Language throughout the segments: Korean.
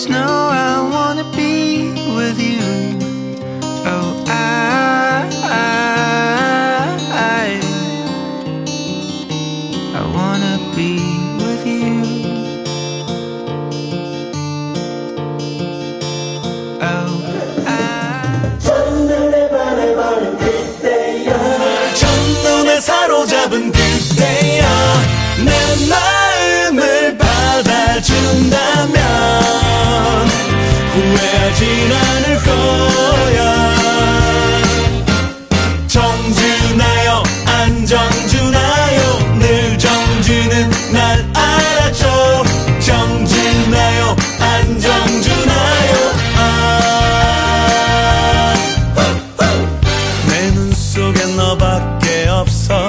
just know I wanna be with you. Oh, I, I, I wanna be 않을 거야. 늘날 알아줘 아. 내 눈 속엔 너밖에 없어.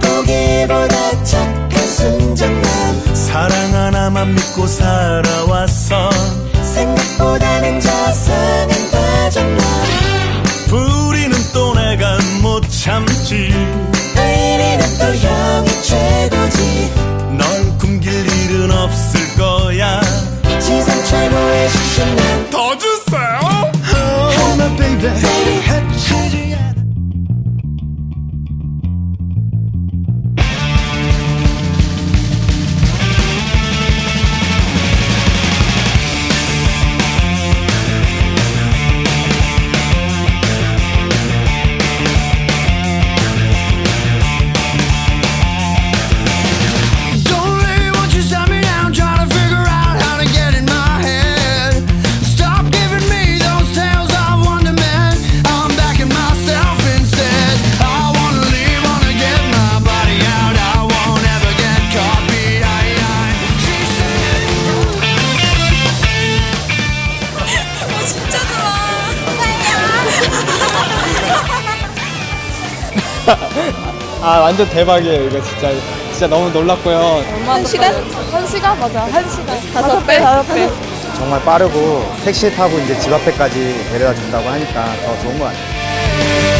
보기보다 착한 순정남. 사랑 하나만 믿고 살아왔어 아 완전 대박이에요 이거 진짜 진짜 너무 놀랐고요 한 시간? 한 시간? 맞아. 한 시간. 다섯 배? 다섯 배. 정말 빠르고 택시 타고 이제 집 앞에까지 데려다 준다고 하니까 더 좋은 것 같아요.